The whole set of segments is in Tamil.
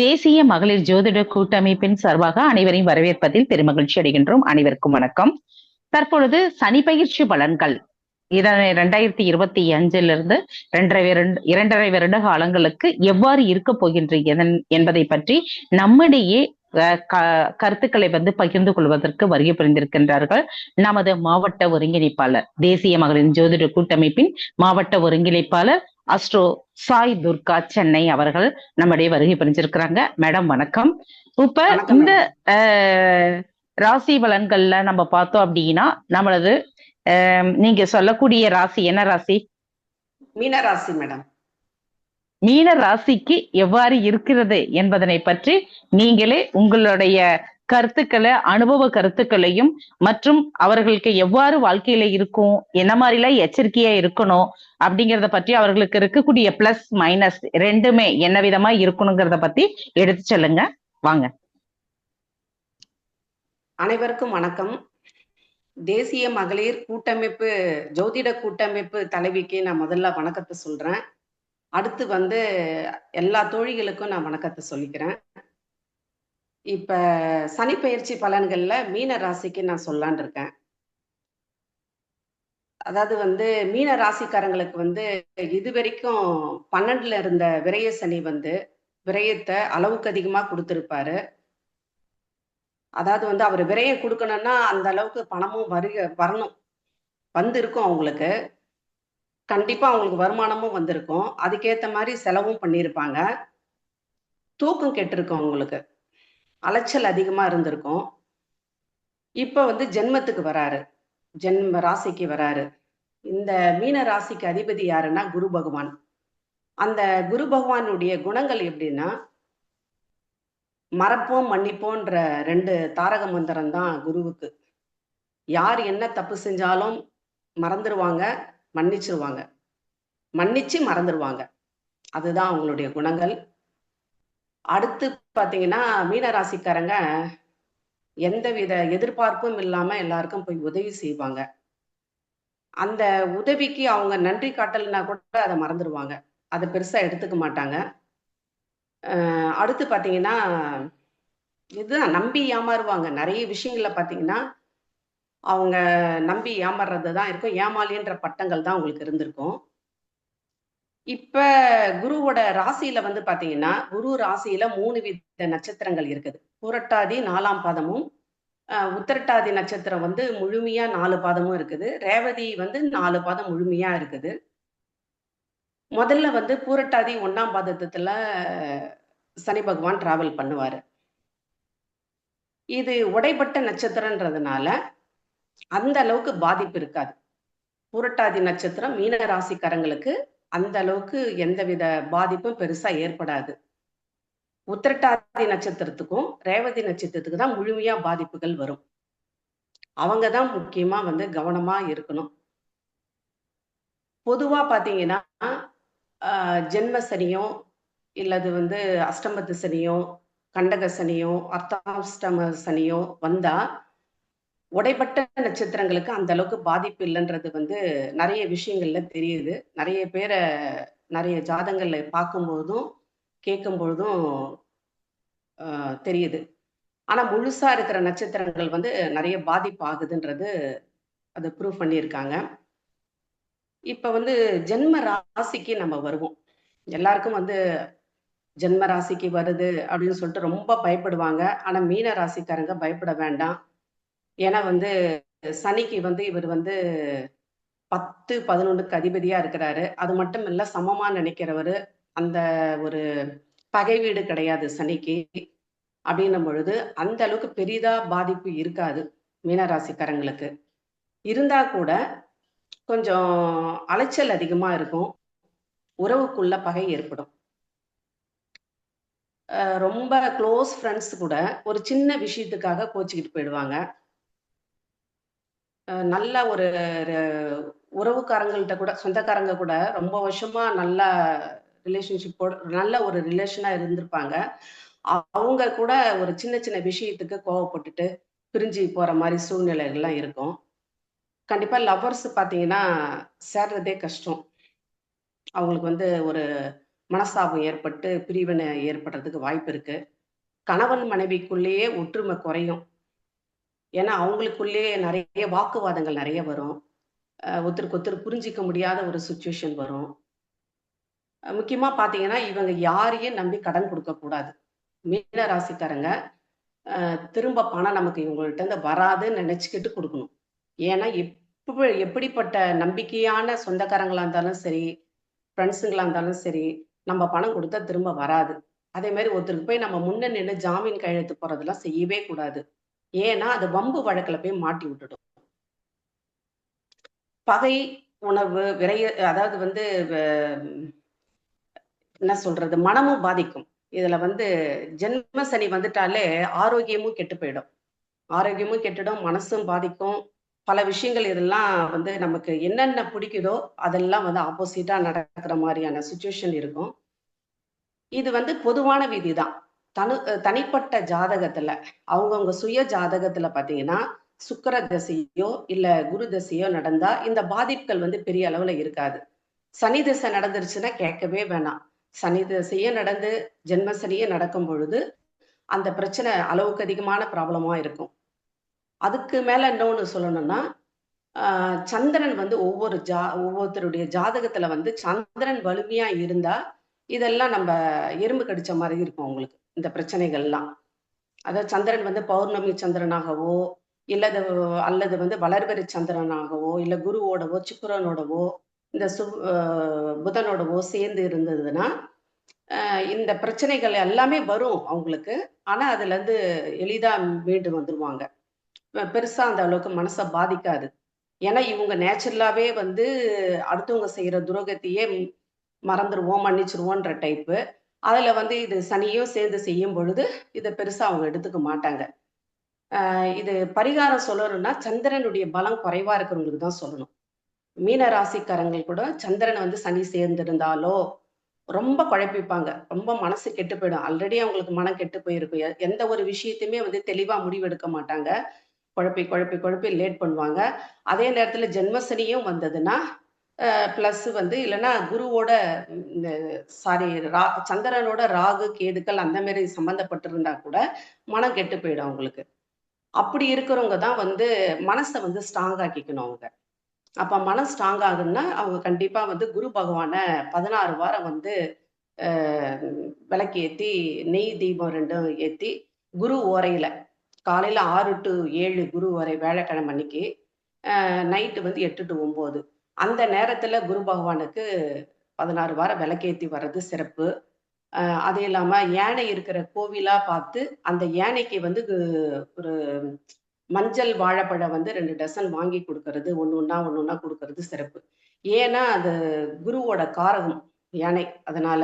தேசிய மகளிர் ஜோதிட கூட்டமைப்பின் சார்பாக அனைவரையும் வரவேற்பதில் பெருமகிழ்ச்சி அடைகின்றோம். அனைவருக்கும் வணக்கம். தற்பொழுது சனி பயிற்சி பலன்கள். இதனை இரண்டாயிரத்தி இருபத்தி அஞ்சிலிருந்து இருந்து இரண்டரை இரண்டரை வருட காலங்களுக்கு எவ்வாறு இருக்க போகின்ற என்பதை பற்றி நம்மிடையே கருத்துக்களை வந்து பகிர்ந்து கொள்வதற்கு வருகை புரிந்திருக்கின்றார்கள். நமது மாவட்ட ஒருங்கிணைப்பாளர் தேசிய மகளிர் ஜோதிட கூட்டமைப்பின் மாவட்ட ஒருங்கிணைப்பாளர் அஸ்ட்ரோ சாய் துர்கா சென்னை அவர்கள் நம்முடைய வருகை புரிஞ்சிருக்கிறாங்க. மேடம் வணக்கம். இப்ப இந்த ராசி பலன்கள்ல நம்ம பார்த்தோம் அப்படின்னா நம்மளது நீங்க சொல்லக்கூடிய ராசி என்ன ராசி? மீன ராசி மேடம். மீன ராசிக்கு எவ்வாறு இருக்கிறது என்பதனை பற்றி நீங்களே உங்களுடைய கருத்துக்களை அனுபவ கருத்துக்களையும் மற்றும் அவர்களுக்கு எவ்வாறு வாழ்க்கையில இருக்கும் என்ன மாதிரிலாம் எச்சரிக்கையா இருக்கணும் அப்படிங்கறத பற்றி அவர்களுக்கு இருக்கக்கூடிய பிளஸ் மைனஸ் ரெண்டுமே என்ன விதமா இருக்கணுங்கிறத பத்தி எடுத்து சொல்லுங்க. வாங்க. அனைவருக்கும் வணக்கம். தேசிய மகளிர் கூட்டமைப்பு ஜோதிட கூட்டமைப்பு தலைவிக்கு நான் முதல்ல வணக்கத்தை சொல்றேன். அடுத்து வந்து எல்லா தோழிகளுக்கும் நான் வணக்கத்தை சொல்லிக்கிறேன். இப்ப சனி பயிற்சி பலன்கள்ல மீன ராசிக்கு நான் சொல்லான் இருக்கேன். அதாவது வந்து மீன ராசிக்காரங்களுக்கு வந்து இது வரைக்கும் பன்னெண்டுல இருந்த விரய சனி வந்து விரயத்தை அளவுக்கு அதிகமா கொடுத்துருப்பாரு. அதாவது வந்து அவர் விரயம் கொடுக்கணும்னா அந்த அளவுக்கு பணமும் வருக வரணும். வந்திருக்கும் அவங்களுக்கு. கண்டிப்பா அவங்களுக்கு வருமானமும் வந்திருக்கும். அதுக்கேற்ற மாதிரி செலவும் பண்ணியிருப்பாங்க தூக்கம் கெட்டிருக்கும் அவங்களுக்கு. அலைச்சல் அதிகமாக இருந்திருக்கும். இப்போ வந்து ஜென்மத்துக்கு வராரு. ஜென்ம ராசிக்கு வராரு. இந்த மீன ராசிக்கு அதிபதி யாருன்னா குரு பகவான். அந்த குரு பகவானுடைய குணங்கள் எப்படின்னா மறப்போம் மன்னிப்போன்ற ரெண்டு தாரக மந்திரம் தான் குருவுக்கு. யார் என்ன தப்பு செஞ்சாலும் மறந்துடுவாங்க மன்னிச்சிருவாங்க. மன்னிச்சு மறந்துடுவாங்க அதுதான் அவங்களுடைய குணங்கள். அடுத்து பார்த்தீங்கன்னா மீனராசிக்காரங்க எந்தவித எதிர்பார்ப்பும் இல்லாம எல்லாருக்கும் போய் உதவி செய்வாங்க. அந்த உதவிக்கு அவங்க நன்றி காட்டல்னா கூட அதை மறந்துடுவாங்க அதை பெருசா எடுத்துக்க மாட்டாங்க. அடுத்து பார்த்தீங்கன்னா இதுதான் நம்பி ஏமாறுவாங்க. நிறைய விஷயங்கள பார்த்தீங்கன்னா அவங்க நம்பி ஏமாறுறது தான் இருக்கும். ஏமாலின்ற பட்டங்கள் தான் உங்களுக்கு இருந்திருக்கும். இப்ப குருவோட ராசியில வந்து பாத்தீங்கன்னா குரு ராசியில மூணு வித நட்சத்திரங்கள் இருக்குது. புரட்டாதி நாலாம் பாதமும் உத்திரட்டாதி நட்சத்திரம் வந்து முழுமையா நாலு பாதமும் இருக்குது. ரேவதி வந்து நாலு பாதம் முழுமையா இருக்குது. முதல்ல வந்து பூரட்டாதி ஒன்னாம் பாதத்துல சனி பகவான் டிராவல் பண்ணுவாரு. இது உடைப்பட்ட நட்சத்திரன்றதுனால அந்த அளவுக்கு பாதிப்பு இருக்காது. பூரட்டாதி நட்சத்திரம் மீன ராசிக்காரங்களுக்கு அந்த அளவுக்கு எந்தவித பாதிப்பும் பெருசா ஏற்படாது. உத்திரட்டாதி நட்சத்திரத்துக்கும் ரேவதி நட்சத்திரத்துக்கு தான் முழுமையா பாதிப்புகள் வரும். அவங்க தான் முக்கியமா வந்து கவனமா இருக்கணும். பொதுவா பாத்தீங்கன்னா ஜென்ம சனியோ இல்லது வந்து அஷ்டமத்து சனியோ கண்டக சனியோ அர்த்தாஷ்டம சனியோ வந்தா உடைப்பட்ட நட்சத்திரங்களுக்கு அந்த அளவுக்கு பாதிப்பு இல்லைன்றது வந்து நிறைய விஷயங்கள்ல தெரியுது. நிறைய பேரை நிறைய ஜாதங்கள்ல பார்க்கும்போதும் கேட்கும் பொழுதும் தெரியுது. ஆனா முழுசா இருக்கிற நட்சத்திரங்கள் வந்து நிறைய பாதிப்பு ஆகுதுன்றது அதை ப்ரூவ் பண்ணியிருக்காங்க. இப்ப வந்து ஜென்ம ராசிக்கு நம்ம வருவோம். எல்லாருக்கும் வந்து ஜென்ம ராசிக்கு வருது அப்படின்னு சொல்லிட்டு ரொம்ப பயப்படுவாங்க. ஆனா மீன ராசிக்காரங்க பயப்பட வேண்டாம். ஏன்னா வந்து சனிக்கு வந்து இவர் வந்து பத்து பதினொன்றுக்கு அதிபதியா இருக்கிறாரு. அது மட்டும் இல்ல சமமா நினைக்கிறவரு அந்த ஒரு பகை வீடு கிடையாது சனிக்கு. அப்படின்னும் பொழுது அந்த அளவுக்கு பெரிதா பாதிப்பு இருக்காது மீனராசிக்காரங்களுக்கு. இருந்தா கூட கொஞ்சம் அலைச்சல் அதிகமா இருக்கும். உறவுக்குள்ள பகை ஏற்படும். ரொம்ப க்ளோஸ் ஃப்ரெண்ட்ஸ் கூட ஒரு சின்ன விஷயத்துக்காக கோச்சிக்கிட்டு போயிடுவாங்க. நல்ல ஒரு உறவுக்காரங்கள்ட்ட கூட சொந்தக்காரங்க கூட ரொம்ப வருஷமா நல்ல ரிலேஷன்ஷிப்போட நல்ல ஒரு ரிலேஷனா இருந்திருப்பாங்க. அவங்க கூட ஒரு சின்ன சின்ன விஷயத்துக்கு கோவப்பட்டுட்டு பிரிஞ்சு போற மாதிரி சூழ்நிலைகள்லாம் இருக்கும். கண்டிப்பா லவ்வர்ஸ் பார்த்தீங்கன்னா சேர்றதே கஷ்டம். அவங்களுக்கு வந்து ஒரு மனஸ்தாபம் ஏற்பட்டு பிரிவினை ஏற்படுறதுக்கு வாய்ப்பு இருக்கு. கணவன் மனைவிக்குள்ளேயே ஒற்றுமை குறையும். ஏன்னா அவங்களுக்குள்ளேயே நிறைய வாக்குவாதங்கள் நிறைய வரும். ஒருத்தருக்கு ஒருத்தர் புரிஞ்சிக்க முடியாத ஒரு சுச்சுவேஷன் வரும். முக்கியமாக முக்கியமா பாத்தீங்கன்னா இவங்க யாரையும் நம்பி கடன் கொடுக்க கூடாது. மீன ராசிக்காரங்க திரும்ப பணம் நமக்கு இவங்கள்ட்ட இருந்து வராதுன்னு நினைச்சுக்கிட்டு கொடுக்கணும். ஏன்னா எப்ப எப்படிப்பட்ட நம்பிக்கையான சொந்தக்காரங்களா இருந்தாலும் சரி ஃப்ரெண்ட்ஸுங்களா இருந்தாலும் சரி நம்ம பணம் கொடுத்தா திரும்ப வராது. அதே மாதிரி ஒருத்தருக்கு போய் நம்ம முன்ன நின்று ஜாமீன் கையெழுத்து போறதெல்லாம் செய்யவே கூடாது. ஏன்னா அது வம்பு வழக்கில் போய் மாட்டி விட்டுடும். பகை உணர்வு விரைய அதாவது வந்து என்ன சொல்றது மனமும் பாதிக்கும். இதுல வந்து ஜென்ம சனி வந்துட்டாலே ஆரோக்கியமும் கெட்டு போயிடும். ஆரோக்கியமும் கெட்டுடும் மனசும் பாதிக்கும். பல விஷயங்கள் இதெல்லாம் வந்து நமக்கு என்னென்ன பிடிக்குதோ அதெல்லாம் வந்து ஆப்போசிட்டா நடக்கிற மாதிரியான சுச்சுவேஷன் இருக்கும். இது வந்து பொதுவான விதி தான் தனு தனிப்பட்ட ஜாதகத்துல அவங்கவுங்க சுய ஜாதகத்துல பாத்தீங்கன்னா சுக்கர தசையோ இல்ல குரு தசையோ நடந்தா இந்த பாதிப்புகள் வந்து பெரிய அளவுல இருக்காது. சனி தசை நடந்துருச்சுன்னா கேட்கவே வேணாம். சனி தசையே நடந்து ஜென்மசனியே நடக்கும் பொழுது அந்த பிரச்சனை அளவுக்கு அதிகமான ப்ராப்ளமா இருக்கும். அதுக்கு மேல இன்னொன்னு சொல்லணும்னா சந்திரன் வந்து ஒவ்வொரு ஜா ஒவ்வொருத்தருடைய ஜாதகத்துல வந்து சந்திரன் வலிமையா இருந்தா இதெல்லாம் நம்ம எறும்பு கடிச்ச மாதிரி இருக்கும் உங்களுக்கு. இந்த பிரச்சனைகள்லாம். அதாவது சந்திரன் வந்து பௌர்ணமி சந்திரனாகவோ இல்லது அல்லது வந்து வளர்பிறை சந்திரனாகவோ இல்ல குருவோடவோ சுக்கரனோடவோ இந்த சு புதனோடவோ சேர்ந்து இருந்ததுன்னா இந்த பிரச்சனைகள் எல்லாமே வரும் அவங்களுக்கு. ஆனா அதுல இருந்து எளிதா மீண்டு வந்துருவாங்க. பெருசா அந்த அளவுக்கு மனசை பாதிக்காது. ஏன்னா இவங்க நேச்சுரலாவே வந்து அடுத்தவங்க செய்யற துரோகத்தையே மறந்துடுவோம் மன்னிச்சிருவோன்ற டைப்பு அதில் வந்து இது சனியும் சேர்ந்து செய்யும் பொழுது இதை பெருசாக அவங்க எடுத்துக்க மாட்டாங்க. இது பரிகாரம் சொல்லணும்னா சந்திரனுடைய பலம் குறைவாக இருக்கிறவங்களுக்கு தான் சொல்லணும். மீன ராசிக்காரங்கள் கூட சந்திரன் வந்து சனி சேர்ந்திருந்தாலோ ரொம்ப குழப்பிப்பாங்க. ரொம்ப மனசு கெட்டு போயிடும். ஆல்ரெடி அவங்களுக்கு மனம் கெட்டு போயிருக்கும். எந்த ஒரு விஷயத்தையுமே வந்து தெளிவாக முடிவெடுக்க மாட்டாங்க. குழப்பி குழப்பி குழப்பி லேட் பண்ணுவாங்க. அதே நேரத்தில் ஜென்மசனியும் வந்ததுன்னா பிளஸ் வந்து இல்லைன்னா குருவோட சாரி ரா சந்திரனோட ராகு கேதுக்கள் அந்த மாதிரி சம்மந்தப்பட்டிருந்தா கூட மனம் கெட்டு போயிடும் அவங்களுக்கு. அப்படி இருக்கிறவங்க தான் வந்து மனசை வந்து ஸ்ட்ராங் ஆக்கிக்கணும் அவங்க. அப்போ மனம் ஸ்ட்ராங் ஆகுதுன்னா அவங்க கண்டிப்பாக வந்து குரு பகவானை பதினாறு வாரம் வந்து விளக்கு ஏற்றி நெய் தீபம் ரெண்டும் ஏற்றி குரு ஓரையில் காலையில் ஆறு டு ஏழு குரு ஓரை வேலைக்கிழமை அன்னைக்கு நைட்டு வந்து எட்டு டு ஒம்பது. அந்த நேரத்துல குரு பகவானுக்கு பதினாறு வாரம் விளக்கேத்தி வர்றது சிறப்பு. அது இல்லாம யானை இருக்கிற கோவிலா பார்த்து அந்த யானைக்கு வந்து கு- ஒரு மஞ்சள் வாழைப்பழம் வந்து ரெண்டு டசன் வாங்கி கொடுக்கறது ஒன்று ஒன்றா ஒன்று ஒன்றா கொடுக்கறது சிறப்பு. ஏன்னா அது குருவோட காரகம் யானை. அதனால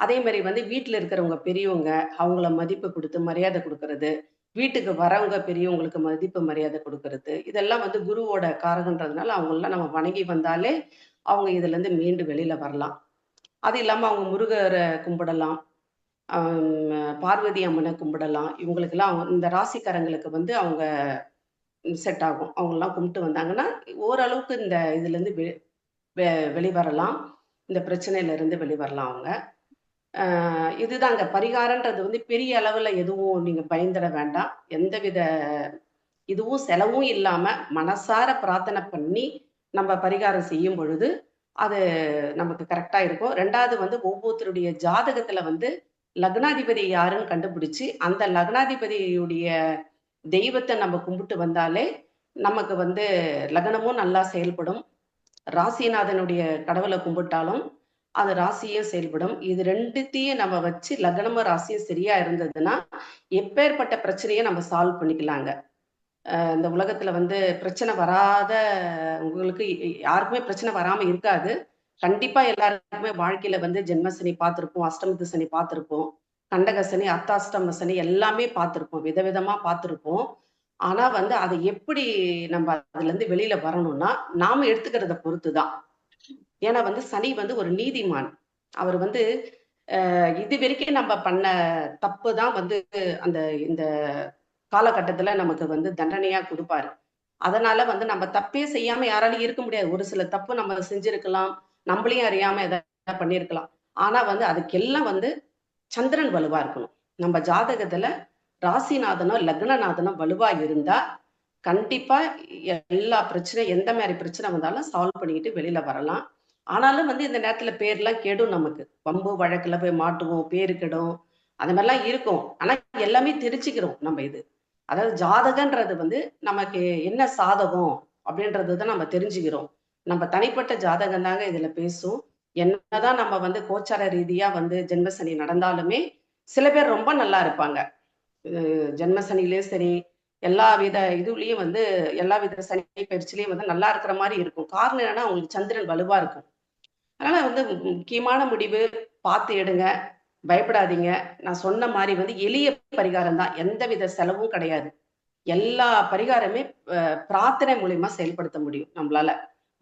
அதே மாதிரி வந்து வீட்டில் இருக்கிறவங்க பெரியவங்க அவங்கள மதிப்பு கொடுத்து மரியாதை கொடுக்கறது வீட்டுக்கு வரவங்க பெரியவங்களுக்கு மதிப்பு மரியாதை கொடுக்கறது. இதெல்லாம் வந்து குருவோட காரகன்றதுனால அவங்களெல்லாம் நம்ம வணங்கி வந்தாலே அவங்க இதுலேருந்து மீண்டு வெளியில் வரலாம். அது இல்லாமல் அவங்க முருகரை கும்பிடலாம். பார்வதி அம்மனை கும்பிடலாம். இவங்களுக்கெல்லாம் அவங்க இந்த ராசிக்காரங்களுக்கு வந்து அவங்க செட் ஆகும். அவங்கெல்லாம் கும்பிட்டு வந்தாங்கன்னா ஓரளவுக்கு இந்த இதுலேருந்து வெ- வெ- வெளிவரலாம் இந்த பிரச்சனையிலேருந்து வெளிவரலாம் அவங்க. இதுதாங்க. பரிகாரன்றது வந்து பெரிய அளவில் எதுவும் நீங்கள் பயந்துட வேண்டாம். எந்தவித இதுவும் செலவும் இல்லாமல் மனசார பிரார்த்தனை பண்ணி நம்ம பரிகாரம் செய்யும் பொழுது அது நமக்கு கரெக்டாக இருக்கும். ரெண்டாவது வந்து ஒவ்வொருத்தருடைய ஜாதகத்தில் வந்து லக்னாதிபதி யாருன்னு கண்டுபிடிச்சி அந்த லக்னாதிபதியுடைய தெய்வத்தை நம்ம கும்பிட்டு வந்தாலே நமக்கு வந்து லக்னமும் நல்லா செயல்படும். ராசிநாதனுடைய கடவுளை கும்பிட்டாலும் அது ராசியும் செயல்படும். இது ரெண்டுத்தையும் நம்ம வச்சு லக்னம ராசியும் சரியா இருந்ததுன்னா எப்பேற்பட்ட பிரச்சனையை நம்ம சால்வ் பண்ணிக்கலாங்க. இந்த உலகத்துல வந்து பிரச்சனை வராத உங்களுக்கு யாருக்குமே பிரச்சனை வராம இருக்காது. கண்டிப்பா எல்லாருக்குமே வாழ்க்கையில வந்து ஜென்மசனி பார்த்திருப்போம் அஷ்டமத்து சனி பார்த்திருப்போம் கண்டகசனி சனி சனி எல்லாமே பார்த்திருப்போம் விதவிதமா பார்த்திருப்போம். ஆனா வந்து அதை எப்படி நம்ம அதுல இருந்து வெளியில வரணும்னா நாம எடுத்துக்கிறத பொறுத்துதான். ஏன்னா வந்து சனி வந்து ஒரு நீதிமான். அவர் வந்து இது வரைக்கும் நம்ம பண்ண தப்பு தான் வந்து அந்த இந்த காலகட்டத்துல நமக்கு வந்து தண்டனையா கொடுப்பாரு. அதனால வந்து நம்ம தப்பே செய்யாம யாராலையும் இருக்க முடியாது. ஒரு சில தப்பு நம்ம செஞ்சிருக்கலாம். நம்மளையும் அறியாம எதாவது பண்ணியிருக்கலாம் ஆனா வந்து அதுக்கெல்லாம் வந்து சந்திரன் வலுவா இருக்கணும். நம்ம ஜாதகத்துல ராசிநாதனோ லக்னநாதனோ வலுவா இருந்தா கண்டிப்பா எல்லா பிரச்சனை எந்த மாதிரி பிரச்சனை வந்தாலும் சால்வ் பண்ணிக்கிட்டு வெளியில வரலாம். ஆனாலும் வந்து இந்த நேரத்துல பேர்லாம் கெடும் நமக்கு. வம்பு வழக்குல போய் மாட்டுவோம் பேரு கெடும். அந்த மாதிரிலாம் இருக்கும். ஆனா எல்லாமே தெரிச்சுக்கிறோம் நம்ம இது. அதாவது ஜாதகன்றது வந்து நமக்கு என்ன சாதகம் அப்படின்றது தான் நம்ம தெரிஞ்சுக்கிறோம். நம்ம தனிப்பட்ட ஜாதகம் தாங்க இதுல பேசும். என்னதான் நம்ம வந்து கோச்சார ரீதியா வந்து ஜென்மசனி நடந்தாலுமே சில பேர் ரொம்ப நல்லா இருப்பாங்க. அஹ் சரி எல்லா வித இதுலயும் வந்து எல்லா வித சனி பயிற்சிலையும் வந்து நல்லா இருக்கிற மாதிரி இருக்கும். காரணம் என்னன்னா அவங்களுக்கு சந்திரன் வலுவா இருக்கும். அதனால வந்து முக்கியமான முடிவு பார்த்து எடுங்க. பயப்படாதீங்க. நான் சொன்ன மாதிரி வந்து எளிய பரிகாரம் தான். எந்த வித செலவும் கிடையாது. எல்லா பரிகாரமே பிரார்த்தனை மூலியமா செயல்படுத்த முடியும் நம்மளால.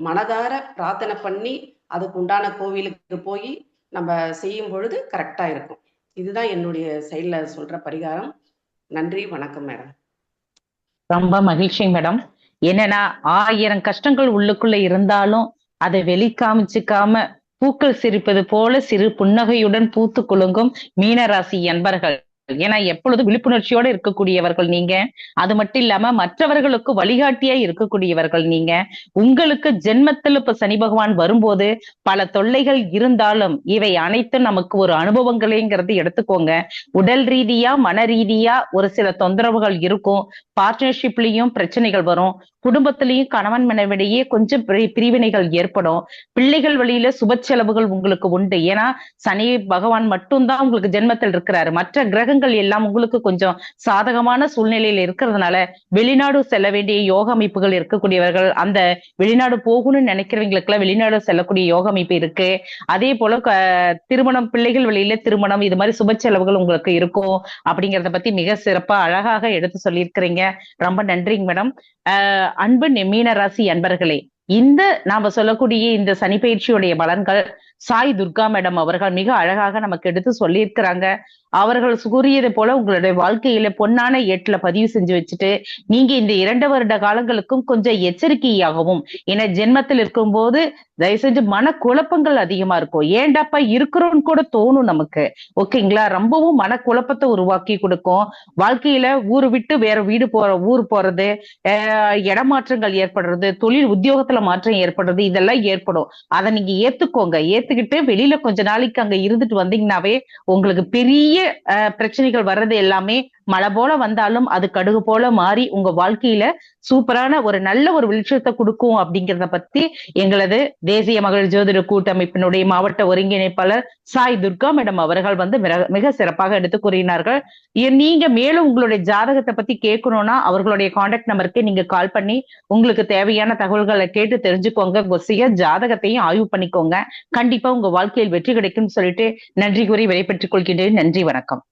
மனதார பிரார்த்தனை பண்ணி அதுக்கு உண்டான கோவிலுக்கு போய் நம்ம செய்யும் பொழுது கரெக்டா இருக்கும். இதுதான் என்னுடைய செயல சொல்ற பரிகாரம். நன்றி வணக்கம் மேடம் ரொம்ப மகிழ்ச்சி மேடம் என்னன்னா ஆயிரம் கஷ்டங்கள் உள்ளுக்குள்ள இருந்தாலும் அதை வெளிக்காமிச்சுக்காம பூக்கள் சிரிப்பது போல சிறு புன்னகையுடன் பூத்து குலுங்கும் மீனராசி என்பர்கள். ஏன்னா எப்பொழுதும் விழிப்புணர்ச்சியோட இருக்கக்கூடியவர்கள் நீங்க. அது மட்டும் இல்லாம மற்றவர்களுக்கு வழிகாட்டியா இருக்கக்கூடியவர்கள் நீங்க. உங்களுக்கு ஜென்மத்தில் இப்ப சனி பகவான் வரும்போது பல தொல்லைகள் இருந்தாலும் இவை அனைத்தும் நமக்கு ஒரு அனுபவங்களேங்கிறது எடுத்துக்கோங்க. உடல் ரீதியா மன ரீதியா ஒரு சில தொந்தரவுகள் இருக்கும். பார்ட்னர்ஷிப்லயும் பிரச்சனைகள் வரும். குடும்பத்திலையும் கணவன் மனைவிடையே கொஞ்சம் பிரிவினைகள் ஏற்படும். பிள்ளைகள் வழியில சுப செலவுகள் உங்களுக்கு உண்டு. ஏன்னா சனி பகவான் மட்டும்தான் உங்களுக்கு ஜென்மத்தில் இருக்கிறாரு. மற்ற கிரகங்கள் எல்லாம் உங்களுக்கு கொஞ்சம் சாதகமான சூழ்நிலையில இருக்கிறதுனால வெளிநாடு செல்ல வேண்டிய யோக அமைப்புகள் இருக்கக்கூடியவர்கள் அந்த வெளிநாடு போகணும்னு நினைக்கிறவங்களுக்கு எல்லாம் வெளிநாடு செல்லக்கூடிய யோக அமைப்பு இருக்கு. அதே போல க- திருமணம் பிள்ளைகள் வழியில திருமணம் இது மாதிரி சுப செலவுகள் உங்களுக்கு இருக்கும் அப்படிங்கறத பத்தி மிக சிறப்பா அழகாக எடுத்து சொல்லியிருக்கிறீங்க. ரொம்ப நன்றிங்க மேடம். அன்பு நெ- மீனராசி அன்பர்களே இந்த நாம சொல்லக்கூடிய இந்த சனி பயிற்சியுடைய பலன்கள் சாய் துர்கா மேடம் அவர்கள் மிக அழகாக நமக்கு எடுத்து சொல்லியிருக்கிறாங்க. அவர்கள் கூறியது போல உங்களுடைய வாழ்க்கையில பொன்னான ஏட்டுல பதிவு செஞ்சு வச்சுட்டு நீங்க இந்த இரண்டு வருட காலங்களுக்கும் கொஞ்சம் எச்சரிக்கையாகவும் ஏன்னா ஜென்மத்தில் இருக்கும்போது தயவு செஞ்சு மன குழப்பங்கள் அதிகமா இருக்கும். ஏண்டாப்பா இருக்கிறோம்னு கூட தோணும் நமக்கு. ஓகேங்களா? ரொம்பவும் மன குழப்பத்தை உருவாக்கி கொடுக்கும். வாழ்க்கையில ஊரு விட்டு வேற வீடு போற ஊர் போறது ஆஹ் இடமாற்றங்கள் ஏற்படுறது தொழில் உத்தியோகத்துல மாற்றம் ஏற்படுறது இதெல்லாம் ஏற்படும். அதை நீங்க ஏத்துக்கோங்க. ஏத்துக்கிட்டு வெளியில கொஞ்ச நாளைக்கு அங்க இருந்துட்டு வந்தீங்கன்னாவே உங்களுக்கு பெரிய பிரச்சனைகள் வர்றது எல்லாமே மழை போல வந்தாலும் அது கடுகு போல மாறி உங்க வாழ்க்கையில சூப்பரான ஒரு நல்ல ஒரு வெளிச்சத்தை கொடுக்கும் அப்படிங்கிறத பத்தி எங்களது தேசிய மகளிர் ஜோதிட கூட்டமைப்பினுடைய மாவட்ட ஒருங்கிணைப்பாளர் சாய் துர்கா மேடம் அவர்கள் வந்து மிக- மிக சிறப்பாக எடுத்து கூறினார்கள். நீங்க மேலும் உங்களுடைய ஜாதகத்தை பத்தி கேட்கணும்னா அவர்களுடைய காண்டாக்ட் நம்பருக்கு நீங்க கால் பண்ணி உங்களுக்கு தேவையான தகவல்களை கேட்டு தெரிஞ்சுக்கோங்க. கொசிய ஜாதகத்தையும் ஆய்வு பண்ணிக்கோங்க. கண்டிப்பா உங்க வாழ்க்கையில் வெற்றி கிடைக்கும்னு சொல்லிட்டு நன்றி கூறி விடைபெற்றுக் கொள்கின்றேன். நன்றி வணக்கம்.